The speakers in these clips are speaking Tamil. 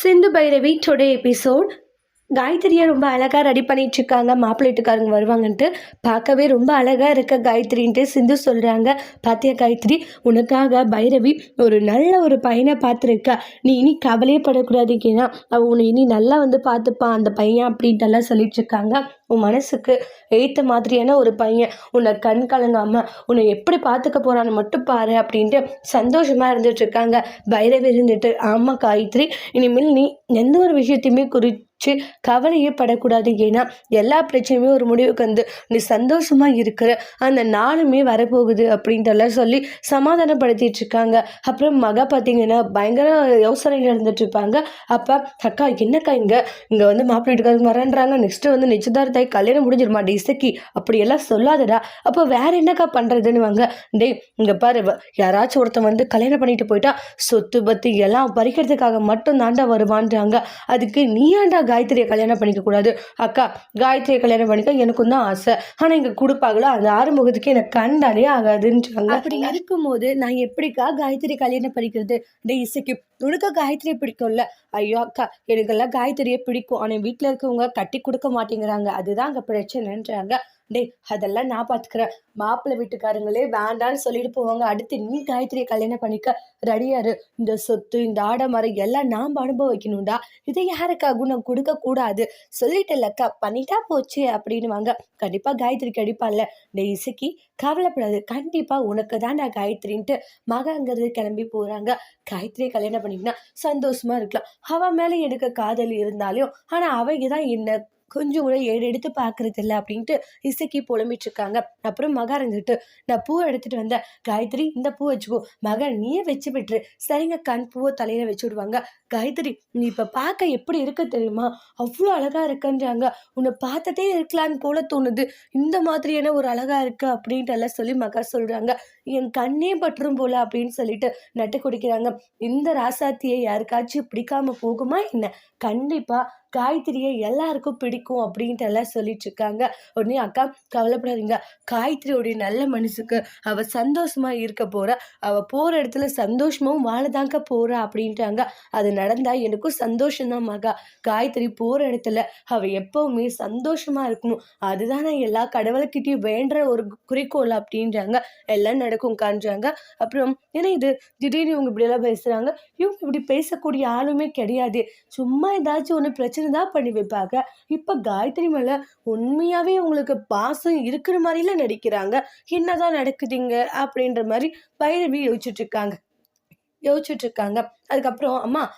சிந்து பைரவி டுடே எபிசோட் காயத்ரியை ரொம்ப அழகாக ரெடி பண்ணிகிட்ருக்காங்க மாப்பிள்ளைட்டுக்காரங்க வீட்டுக்காரங்க வருவாங்கன்ட்டு. பார்க்கவே ரொம்ப அழகாக இருக்க காயத்ரின்ட்டு. சிந்து சொல்கிறாங்க பாத்தியா காயத்ரி உனக்காக பைரவி ஒரு நல்ல ஒரு பையனை பார்த்துருக்கா. நீ இனி கவலையே படக்கூடாது ஏன்னா அவள் உன்னை இனி நல்லா வந்து பார்த்துப்பான் அந்த பையன் அப்படின்ட்டு எல்லாம் உன் மனசுக்கு ஏற்ற மாதிரியான ஒரு பையன். உன்னை கண் கலங்காமல் உன்னை எப்படி பார்த்துக்க போகிறான்னு மட்டும் பாரு அப்படின்ட்டு சந்தோஷமாக இருந்துட்டுருக்காங்க. பைரவி இருந்துட்டு ஆமாம் காயத்ரி இனிமேல் நீ எந்த ஒரு விஷயத்தையுமே குறித்து கவலையே படக்கூடாது ஏன்னா எல்லா பிரச்சனையுமே ஒரு முடிவுக்கு வந்து நீ சந்தோஷமாக இருக்கிற அந்த நாளுமே வரப்போகுது அப்படின்ட்டுலாம் சொல்லி சமாதானப்படுத்திட்டு இருக்காங்க அப்புறம் மகா பார்த்தீங்கன்னா பயங்கர யோசனையில் இருந்துட்டு இருப்பாங்க அப்போ அக்கா என்னக்கா இங்கே? இங்கே வந்து மாப்பிள்ளை வீட்டுக்காரங்க வரேன்றாங்க. நெக்ஸ்ட்டு வந்து நிச்சயதார்த்தாய் கல்யாணம் முடிஞ்சிருமா? டே இசக்கி அப்படியெல்லாம் சொல்லாதடா. அப்போ வேற என்னக்கா பண்ணுறதுன்னு வாங்க டேய் இங்கே பாரு யாராச்சும் ஒருத்தன் வந்து கல்யாணம் பண்ணிட்டு போயிட்டா சொத்து பத்து எல்லாம் பறிக்கிறதுக்காக மட்டும் தாண்டா வருவான்றாங்க. அதுக்கு நீ ஏன்டா காயத்ரியை கல்யாணம் பண்ணிக்க கூடாது. அக்கா காயத்ரியை கல்யாணம் பண்ணிக்க எனக்கும் தான் ஆசை. ஆனால் இங்கே கொடுப்பாங்களோ? அந்த ஆறுமுகத்துக்கு எனக்கு கண்டாலே ஆகாதுன்றாங்க அப்படி இருக்கும்போது நான் எப்படிக்கா காயத்ரி கல்யாணம் பண்ணிக்கிறது? டே இசைக்கு உனக்கு காயத்ரியை பிடிக்கும்ல? ஐயோ அக்கா எனக்கெல்லாம் காயத்ரியை பிடிக்கும். ஆனால் வீட்டில் இருக்கவங்க கட்டி கொடுக்க மாட்டேங்கிறாங்க. அதுதான் அங்கே பிரச்சனைன்றாங்க. டேய் அதெல்லாம் நான் பார்த்துக்கிறேன் மாப்பிள்ளை வீட்டுக்காரங்களே வேண்டான்னு சொல்லிட்டு போவாங்க. அடுத்து நீ காயத்ரியை கல்யாணம் பண்ணிக்க. ரெடியாரு இந்த சொத்து இந்த ஆடமரம் எல்லாம் நாம் அனுபவிக்கணும்டா. இதை யாருக்காகவும் நான் கொடுக்க கூடாது? சொல்லிட்டேன்லக்கா பண்ணிட்டா போச்சு அப்படின்னுவாங்க. கண்டிப்பாக காயத்ரி கடிப்பாள்ல டேய் இசுக்கி கவலைப்படாது. கண்டிப்பாக உனக்கு தான் நான் காயத்ரின்ட்டு மகங்கிறது கிளம்பி போகிறாங்க காயத்ரியை கல்யாணம் பண்ணிக்கினா சந்தோஷமா இருக்கலாம். அவன் மேலே எனக்கு காதல் இருந்தாலும் ஆனால் அவங்க தான் என்ன கொஞ்சம் கூட ஏடு எடுத்து பார்க்கறது இல்லை அப்படின்ட்டு இசைக்கு புலம்பிட்டு இருக்காங்க அப்புறம் மகா இருந்துட்டு நான் பூவை எடுத்துட்டு வந்தேன் காயத்ரி இந்த பூ வச்சுக்கோ. மகா நீயே வச்சு விட்டுரு. சரிங்க கண் பூவை தலையில வச்சு விடுவாங்க. காயத்ரி நீ இப்போ பார்க்க எப்படி இருக்க தெரியுமா? அவ்வளோ அழகா இருக்குன்றாங்க. உன்னை பார்த்ததே இருக்கலான்னு போல தோணுது. இந்த மாதிரியான ஒரு அழகா இருக்கு அப்படின்ட்டு எல்லாம் சொல்லி மகா சொல்றாங்க. என் கண்ணே பற்றும் போல அப்படின்னு சொல்லிட்டு நட்டு குடிக்கிறாங்க. இந்த ராசாத்தியை யாருக்காச்சும் பிடிக்காம போகுமா என்ன? கண்டிப்பா காயத்ரியை எல்லாருக்கும் பிடிக்கும் அப்படின்ட்டு எல்லாம் சொல்லிட்டு இருக்காங்க உடனே அக்கா கவலைப்படாதீங்க. காயத்ரியோடைய நல்ல மனசுக்கு அவ சந்தோஷமா இருக்க போறா. அவ போற இடத்துல சந்தோஷமும் வாழதாங்க போறா அப்படின்ட்டாங்க. அது நடந்தா எனக்கும் சந்தோஷம்தான் மகா. காயத்ரி போற இடத்துல அவ எப்பவுமே சந்தோஷமா இருக்கணும். அதுதான் நான் எல்லா கடவுள்கிட்டயும் வேண்டுற ஒரு குறிக்கோள் அப்படின்றாங்க. எல்லாம் நடக்கும் காண்றாங்க. அப்புறம் ஏன்னா இது? திடீர்னு இவங்க இப்படியெல்லாம் பேசுறாங்க. இவங்க இப்படி பேசக்கூடிய ஆளுமே கிடையாது. சும்மா ஏதாச்சும் ஒன்று பிரச்சனை தான் பண்ணி வைப்பாங்க. இப்போ காயத்ரி மேலே உண்மையாகவே உங்களுக்கு பாசம் இருக்கிற மாதிரிலாம் நடிக்கிறாங்க. என்னதான் நடக்குதுங்க? அப்படின்ற மாதிரி பைரவி யோசிச்சுட்டு இருக்காங்க. யோசிச்சுட்டு இருக்காங்க. அதுக்கப்புறம் அம்மா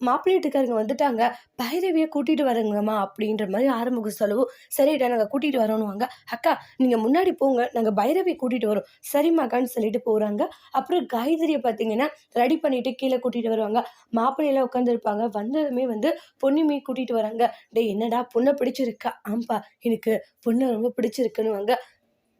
மாப்பிள்ளை வீட்டுக்காரங்க வந்துட்டாங்க. பைரவியை கூட்டிகிட்டு வரங்கம்மா அப்படின்ற மாதிரி ஆரம்பிக்க சொல்லவும் சரிடா நாங்கள் கூட்டிகிட்டு வரோன்னுவாங்க. அக்கா நீங்கள் முன்னாடி போங்க நாங்கள் பைரவியை கூட்டிகிட்டு வரோம். சரிம்மாக்கான்னு சொல்லிட்டு போகிறாங்க அப்புறம் காய்கறியை பார்த்தீங்கன்னா ரெடி பண்ணிவிட்டு கீழே கூட்டிகிட்டு வருவாங்க. மாப்பிள்ளையெல்லாம் உட்காந்துருப்பாங்க வந்ததுமே வந்து பொண்ணுமே கூட்டிகிட்டு வராங்க. டே என்னடா பொண்ணை பிடிச்சிருக்கா? ஆம்பா எனக்கு பொண்ணை ரொம்ப பிடிச்சிருக்குன்னுவாங்க.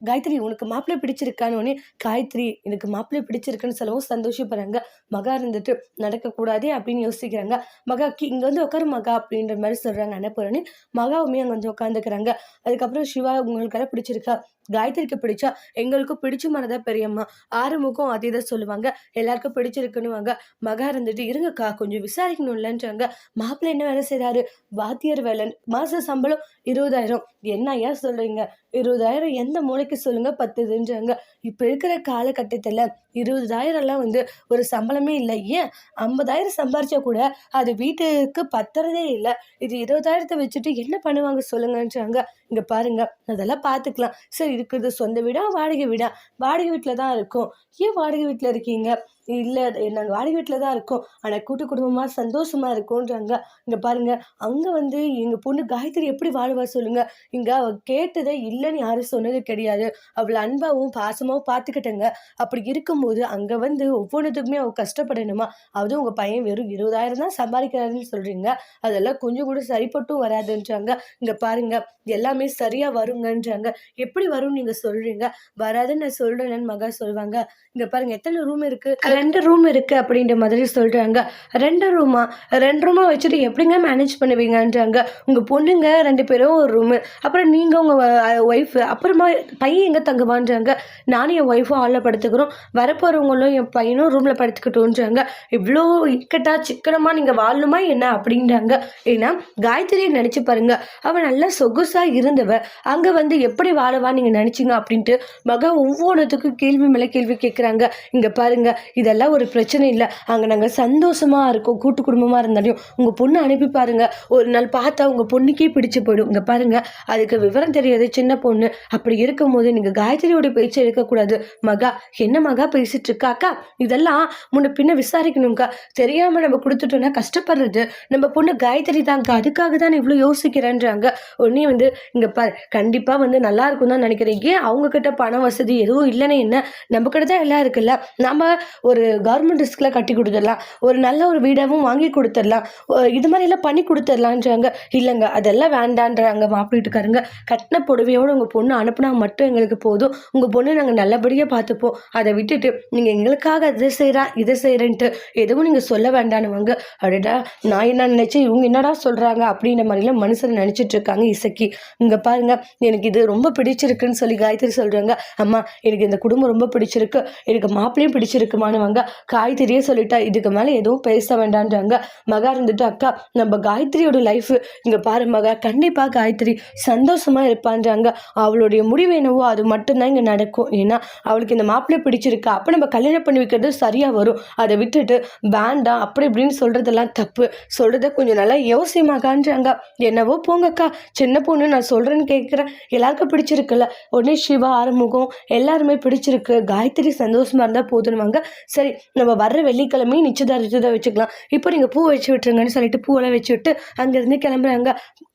காயத்ரி உனக்கு மாப்பிள்ளை பிடிச்சிருக்கான்னு உடனே காயத்ரி எனக்கு மாப்பிள்ளை பிடிச்சிருக்குன்னு சொல்லவும் சந்தோஷப்படுறாங்க. மகா இருந்துட்டு நடக்கக்கூடாதே அப்படின்னு யோசிக்கிறாங்க. மகா கி இங்கே வந்து உட்காரு மகா அப்படின்ற மாதிரி சொல்கிறாங்க அனுப்புறேன்னு மகாவுமே அங்கே வந்து உட்காந்துக்கிறாங்க. அதுக்கப்புறம் சிவா உங்களுக்கெல்லாம் பிடிச்சிருக்கா? காயத்ரிக்கு பிடிச்சா? எங்களுக்கும் பிடிச்ச மாதிரிதான் பெரியம்மா? ஆறுமுகம் அதே தான் சொல்லுவாங்க. எல்லாருக்கும் பிடிச்சிருக்குன்னுவாங்க. மகா இருந்துட்டு இருங்கக்கா கொஞ்சம் விசாரிக்கணும்லன்றாங்க. மாப்பிள்ளை என்ன வேலை செய்கிறாரு வாத்தியார் வேலை மாத சம்பளம் இருபதாயிரம். என்ன ஐயா சொல்கிறீங்க இருபதாயிரம் எந்த மூளைக்கு சொல்லுங்க? பத்துதுன்றாங்க இப்போ இருக்கிற காலகட்டத்தில் இருபதாயிரம்லாம் வந்து ஒரு சம்பளமே இல்லை. ஏன்? ஐம்பதாயிரம் சம்பாரிச்சா கூட அது வீட்டுக்கு பத்துறதே இல்லை. இது இருபதாயிரத்தை வச்சுட்டு என்ன பண்ணுவாங்க சொல்லுங்கன்றாங்க. இங்கே பாருங்க அதெல்லாம் பார்த்துக்கலாம் சரி இருக்கிறது சொந்த வீடா வாடகை வீடா? வாடகை வீட்டில் தான் இருக்கும். ஏன் வாடகை வீட்டில் இருக்கீங்க? இல்லை நாங்கள் வாடகை வீட்டில் தான் இருக்கோம். ஆனால் கூட்டு குடும்பமாக சந்தோஷமாக இருக்கோன்றாங்க இங்கே பாருங்க அங்கே வந்து எங்கள் பொண்ணு காயத்ரி எப்படி வாழ்வா சொல்லுங்கள் இங்கே அவள் கேட்டதை இல்லைன்னு யாரும் சொன்னது கிடையாது. அவளை அன்பாகவும் பாசமாகவும் பார்த்துக்கிட்டேங்க. அப்படி இருக்கும்போது அங்கே வந்து ஒவ்வொன்றுத்துக்குமே அவள் கஷ்டப்படணுமா? அதுவும் உங்கள் பையன் வெறும் இருபதாயிரம் தான் சம்பாதிக்கிறாருன்னு சொல்கிறீங்க அதெல்லாம் கொஞ்சம் கூட சரிப்பட்டும் வராதுன்றாங்க. இங்கே பாருங்க எல்லாமே சரியாக வருங்கன்றாங்க. எப்படி வரும்னு நீங்கள் சொல்கிறீங்க வராதுன்னு நான் சொல்கிறேன்னு மகா சொல்லுவாங்க. இங்கே பாருங்கள் எத்தனை ரூம் இருக்குது ரெண்டு ரூம் இருக்குது அப்படின்ற மாதிரி சொல்கிறாங்க ரெண்டு ரூமா ரெண்டு ரூமாக வச்சுட்டு எப்படிங்க மேனேஜ் பண்ணுவீங்கன்றாங்க. உங்கள் பொண்ணுங்க ரெண்டு பேரும் ஒரு ரூமு அப்புறம் நீங்கள் உங்கள் ஒய்ஃபு அப்புறமா பையன் எங்கே தங்குவான்றாங்க? நானும் என் ஒய்ஃபும் ஆளில் படுத்துக்கிறோம். வரப்போகிறவங்களும் என் பையனும் ரூமில் படுத்துக்கிட்டோன்றாங்க இவ்வளோ இக்கட்டா சிக்கனமாக நீங்கள் வாழணுமா என்ன அப்படின்றாங்க. ஏன்னா காயத்ரியை நினச்சி பாருங்க. அவள் நல்லா சொகுசாக இருந்தவ. அங்கே வந்து எப்படி வாழவா நீங்கள் நினச்சிங்க அப்படின்ட்டு மகன் ஒவ்வொன்றுத்துக்கும் கேள்வி மேலே கேள்வி கேட்குறாங்க இங்கே பாருங்கள் இது இதெல்லாம் ஒரு பிரச்சனை இல்லை. அங்கே நாங்கள் சந்தோஷமாக இருக்கோம். கூட்டு குடும்பமாக இருந்தாலையும் உங்கள் பொண்ணு அனுப்பி பாருங்கள் ஒரு நாள் பார்த்தா உங்கள் பொண்ணுக்கே பிடிச்சு போயிடும். இங்கே பாருங்கள் அதுக்கு விவரம் தெரியாது சின்ன பொண்ணு. அப்படி இருக்கும்போது நீங்கள் காயத்ரியோட பேச்சு எடுக்கக்கூடாது. மகா என்ன மகா பேசிட்டு இருக்கா? அக்கா இதெல்லாம் முன்ன பின்ன விசாரிக்கணும்க்கா. தெரியாமல் நம்ம கொடுத்துட்டோம்னா கஷ்டப்படுறது. நம்ம பொண்ணு காயத்ரி தாங்க அதுக்காக தான் இவ்வளோ யோசிக்கிறேன்றாங்க. உடனே வந்து இங்கே பார் கண்டிப்பாக வந்து நல்லா இருக்கும் தான் நினைக்கிறேன். ஏன் அவங்க கிட்ட பண வசதி எதுவும் இல்லைன்னு என்ன? நம்ம கிட்ட தான் எல்லாம் இருக்குல்ல. நம்ம ஒரு ஒரு கவர்மெண்ட் ரிஸ்கில் கட்டி கொடுத்துடலாம். ஒரு நல்ல ஒரு வீடாகவும் வாங்கி கொடுத்துடலாம். இது மாதிரிலாம் பண்ணி கொடுத்துடலான்றாங்க. இல்லைங்க அதெல்லாம் வேண்டான்றாங்க மாப்பிட்டுக்காருங்க கட்டின புடவையோடு உங்கள் பொண்ணு அனுப்புனா மட்டும் எங்களுக்கு போதும். உங்கள் பொண்ணு நாங்கள் நல்லபடியாக பார்த்துப்போம். அதை விட்டுட்டு நீங்கள் எங்களுக்காக அதை செய்கிறா இதை செய்கிறேன்ட்டு எதுவும் நீங்கள் சொல்ல வேண்டானுவாங்க அடடா நான் என்ன நினச்சேன்? இவங்க என்னடா சொல்கிறாங்க அப்படின்ற மாதிரிலாம் மனுஷன் நினச்சிட்டு இருக்காங்க இசக்கி. இங்கே பாருங்க எனக்கு இது ரொம்ப பிடிச்சிருக்குன்னு சொல்லி காயத்ரி சொல்கிறாங்க அம்மா எனக்கு இந்த குடும்பம் ரொம்ப பிடிச்சிருக்கு. எனக்கு மாப்பிள்ளையும் பிடிச்சிருக்குமானுவாங்க காயத்ரியே சொல்லிட்டா இதுக்கு மேலே எதுவும் பேச வேண்டான்றாங்க. மகா இருந்துட்டு அக்கா நம்ம காயத்ரியோட லைஃப் இங்கே பாரு மகா. கண்டிப்பாக காயத்ரி சந்தோஷமாக இருப்பான்றாங்க. அவளுடைய முடிவு என்னவோ அது மட்டும்தான் இங்கே நடக்கும். ஏன்னா அவளுக்கு இந்த மாப்பிள்ளை பிடிச்சிருக்கு. அப்போ நம்ம கல்யாணம் பண்ணி வைக்கிறது சரியாக வரும். அதை விட்டுட்டு வேண்டாம் அப்படி இப்படின்னு சொல்கிறதெல்லாம் தப்பு. சொல்கிறத கொஞ்சம் நல்லா யோசியமாகான்றாங்க என்னவோ போங்கக்கா. சின்ன பொண்ணு நான் சொல்கிறேன்னு கேட்குறேன் எல்லாருக்கும் பிடிச்சிருக்குல்ல. உடனே சிவா ஆறுமுகம் எல்லாருமே பிடிச்சிருக்கு. காயத்ரி சந்தோஷமாக இருந்தால் போதுன்னுவாங்க. சரி நம்ம வர்ற வெள்ளிக்கிழமையும் நிச்சயதார்த்தத்தை வச்சுக்கலாம். இப்போ நீங்கள் பூ வச்சு விட்டுருங்கன்னு சொல்லிட்டு பூவெல்லாம் வச்சு விட்டு அங்கேருந்து கிளம்புறாங்க.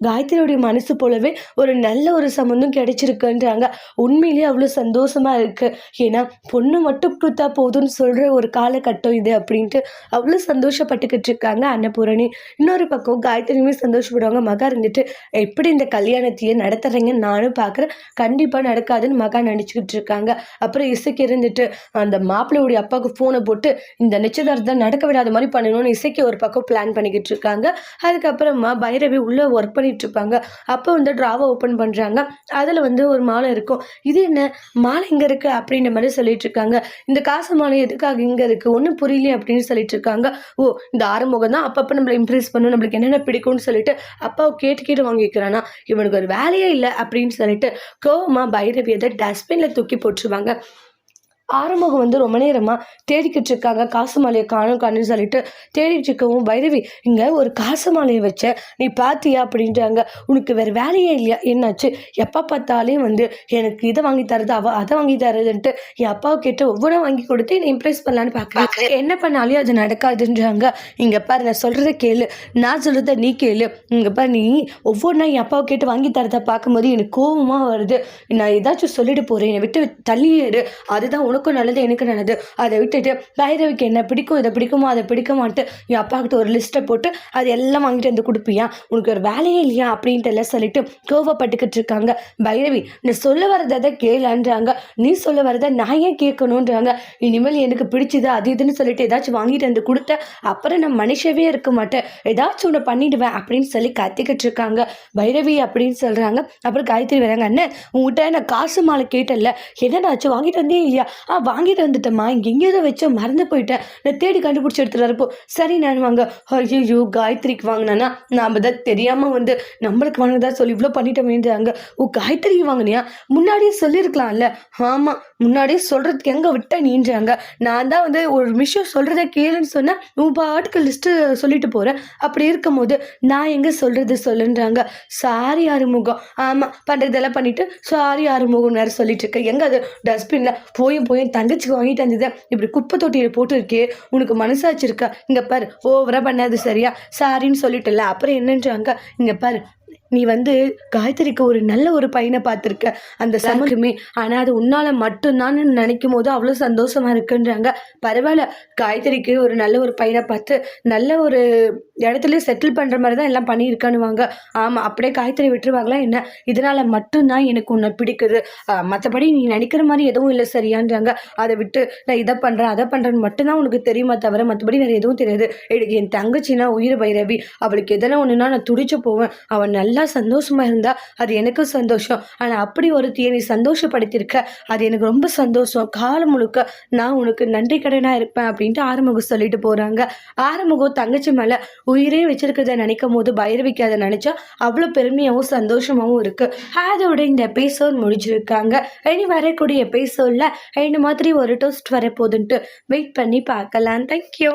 காயத்ரியோடைய மனசு போலவே ஒரு நல்ல ஒரு சம்மந்தம் கிடைச்சிருக்குன்றாங்க. உண்மையிலேயே அவ்வளோ சந்தோஷமாக இருக்குது ஏன்னா பொண்ணு மட்டும் கொடுத்தா போதும்னு சொல்கிற ஒரு காலகட்டம் இது அப்படின்ட்டு அவ்வளோ சந்தோஷப்பட்டுக்கிட்டு இருக்காங்க அன்னபூரணி. இன்னொரு பக்கம் காயத்ரியுமே சந்தோஷப்படுவாங்க. மகா இருந்துட்டு எப்படி இந்த கல்யாணத்தையே நடத்துறீங்கன்னு நானும் பார்க்குறேன் கண்டிப்பாக நடக்காதுன்னு மகா நினச்சிக்கிட்டு இருக்காங்க. அப்புறம் இசைக்கு இருந்துட்டு அந்த மாப்பிள்ளையுடைய அப்பாவுக்கு ஃபோனை போட்டு இந்த நிச்சயதார்த்தம் நடக்க விடாத மாதிரி பண்ணணும்னு இசைக்கு ஒரு பக்கம் பிளான் பண்ணிக்கிட்டு இருக்காங்க. அதுக்கப்புறமா பைரவி உள்ளே ஒர்க் பண்ணிட்டு இருப்பாங்க. அப்போ வந்து ட்ராவை ஓப்பன் பண்ணுறாங்க அதில் வந்து ஒரு மாலை இருக்கும். இது என்ன? மாலை இங்கே இருக்குது அப்படின்ற மாதிரி சொல்லிட்டு இருக்காங்க. இந்த காசு மாலை எதுக்காக இங்கே இருக்குது ஒன்றும் புரியலையே அப்படின்னு சொல்லிட்டு இருக்காங்க. ஓ இந்த ஆறுமுகம் தான் அப்பப்போ நம்மளை இம்ப்ரெஸ் பண்ணும். நம்மளுக்கு என்னென்ன பிடிக்கும்னு சொல்லிட்டு அப்பாவை கேட்டு கேட்டு வாங்கிக்கிறானா? இவனுக்கு ஒரு வேலையே இல்லை அப்படின்னு சொல்லிட்டு கோவமாக பைரவி அதை டஸ்ட்பினில் தூக்கி போட்டுருவாங்க. ஆறுமுகம் வந்து ரொம்ப நேரமாக தேடிக்கிட்டு இருக்காங்க. காசு மாலையை காணும் காணும்னு சொல்லிட்டு தேடிட்டு இருக்கவும் பைரவி இங்கே ஒரு காசு மாலையை வச்ச நீ பாத்தியா? அப்படின்றாங்க. உனக்கு வேறு வேலையே இல்லையா? என்னாச்சு? எப்போ பார்த்தாலே வந்து எனக்கு இதை வாங்கி தரது அவ அதை வாங்கி தரதுன்ட்டு என் அப்பாவை கேட்டு ஒவ்வொன்றும் வாங்கி கொடுத்து என்னை இம்ப்ரெஸ் பண்ணலான்னு பார்க்குறேன். என்ன பண்ணாலும் அது நடக்காதுன்றாங்க. இங்கே பாரு நான் சொல்கிறத கேளு. நான் சொல்கிறத நீ கேளு. இங்கே பாரு நீ ஒவ்வொன்றா என் அப்பாவை கேட்டு வாங்கி தரதை பார்க்கும்போது எனக்கு கோவமாக வருது. நான் ஏதாச்சும் சொல்லிட்டு போகிறேன் என்னை விட்டு தள்ளியேடு அதுதான் உனக்கும் நல்லது எனக்கு நல்லது. அதை விட்டுட்டு பைரவிக்கு என்ன பிடிக்கும் இதை பிடிக்குமோ அதை பிடிக்க மாட்டு என் அப்பா கிட்ட ஒரு லிஸ்ட்டை போட்டு அது எல்லாம் வாங்கிட்டு வந்து கொடுப்பியா? உனக்கு ஒரு வேலையே இல்லையா? அப்படின்ட்டு எல்லாம் சொல்லிட்டு கோவப்பட்டுக்கிட்டு இருக்காங்க. பைரவி நான் சொல்ல வரதை கேளான்றாங்க. நீ சொல்ல வரதை நான் ஏன் கேட்கணுன்றாங்க. இனிமேல் எனக்கு பிடிச்சது அது இதுன்னு சொல்லிட்டு ஏதாச்சும் வாங்கிட்டு வந்து கொடுத்த அப்புறம் நான் மனுஷவே இருக்க மாட்டேன். ஏதாச்சும் ஒன்று பண்ணிடுவேன் அப்படின்னு சொல்லி கத்திக்கிட்டு இருக்காங்க. பைரவி அப்படின்னு சொல்கிறாங்க அப்புறம் காயத்ரி வராங்க அண்ணன் உங்ககிட்ட நான் காசு மாலை கேட்டல என்னடாச்சும் வாங்கிட்டு வந்தே இல்லையா? ஆ வாங்கிட்டு வந்துட்டேம்மா. இங்கே எங்கேயோ வச்சோ மறந்து போயிட்டேன். நான் தேடி கண்டுபிடிச்சி எடுத்துகிட்டு வரப்போ சரி நான் வாங்க. ஐயோ காயத்ரிக்கு வாங்கினானா நாம் தான் தெரியாமல் வந்து நம்மளுக்கு வாங்கினதா சொல்லி இவ்வளோ பண்ணிட்டோமேன்றாங்க. ஓ காயத்ரிக்கு வாங்கினியா? முன்னாடியே சொல்லியிருக்கலாம்ல ஆமாம் முன்னாடியே சொல்கிறதுக்கு எங்கே விட்ட நீன்றாங்க? நான் தான் வந்து ஒரு விஷயம் சொல்கிறத கேளுன்னு சொன்னேன் உன் பாட்டுக்கு லிஸ்ட்டு சொல்லிட்டு போகிறேன் அப்படி இருக்கும்போது நான் எங்கே சொல்கிறது சொல்லுன்றாங்க. சாரி ஆறுமுகம். ஆமாம் பண்ணுறதெல்லாம் பண்ணிவிட்டு சாரி ஆறுமுகம் வேறு சொல்லிட்டு இருக்கேன் எங்கே அது டஸ்ட்பினில் போய் போய் என் தங்கச்சிக்கு வாங்கிட்டு வந்தது இப்படி குப்பை தொட்டியில் போட்டுருக்கே உனக்கு மனசாச்சு இருக்கா? இங்கே பாரு ஓவராக பண்ணாது சரியா? சாரின்னு சொல்லிட்டல அப்புறம் என்னன்றாங்க? இங்கே பாரு நீ வந்து காயத்ரிக்கு ஒரு நல்ல ஒரு பையனை பார்த்துருக்க. அந்த சமூகமே ஆனால் அது உன்னால் மட்டும்தான் நினைக்கும் போது அவ்வளோ சந்தோஷமா இருக்குன்றாங்க. பரவாயில்ல காயத்ரிக்கு ஒரு நல்ல ஒரு பையனை பார்த்து நல்ல ஒரு இடத்துல செட்டில் பண்ணுற மாதிரி தான் எல்லாம் பண்ணியிருக்கானுவாங்க. ஆமாம் அப்படியே காயத்ரி விட்டுருவாங்களா என்ன? இதனால் மட்டும்தான் எனக்கு உன்னை பிடிக்குது. மற்றபடி நீ நினைக்கிற மாதிரி எதுவும் இல்லை சரியான்றாங்க. அதை விட்டு நான் இதை பண்ணுறேன் அதை பண்ணுறேன்னு மட்டும்தான் உனக்கு தெரியுமா தவிர மற்றபடி வேறு எதுவும் தெரியாது. எனக்கு என் தங்கச்சினா உயிர் பைரவி அவளுக்கு எதனா ஒன்றுனா நான் துடிச்சு போவேன். அவன் நல்லா நல்லா சந்தோஷமாக இருந்தால் அது எனக்கும் சந்தோஷம். ஆனால் அப்படி ஒருத்தியை நீ சந்தோஷப்படுத்தியிருக்க அது எனக்கு ரொம்ப சந்தோஷம். காலம் முழுக்க நான் உனக்கு நன்றி கடனாக இருப்பேன் அப்படின்ட்டு ஆறுமுகம் சொல்லிட்டு போகிறாங்க ஆறுமுகம் தங்கச்சி மேலே உயிரே வச்சிருக்கிறத நினைக்கும் போது பைரவிக்கு அதை நினச்சா அவ்வளோ பெருமையாகவும் சந்தோஷமாகவும் இருக்குது அதோட இந்த எபிசோட் முடிஞ்சிருக்காங்க. இனி வரக்கூடிய எபிசோடில் இந்த மாதிரி ஒரு டோஸ்ட் வரப்போகுதுன்ட்டு வெயிட் பண்ணி பார்க்கலாம். தேங்க்யூ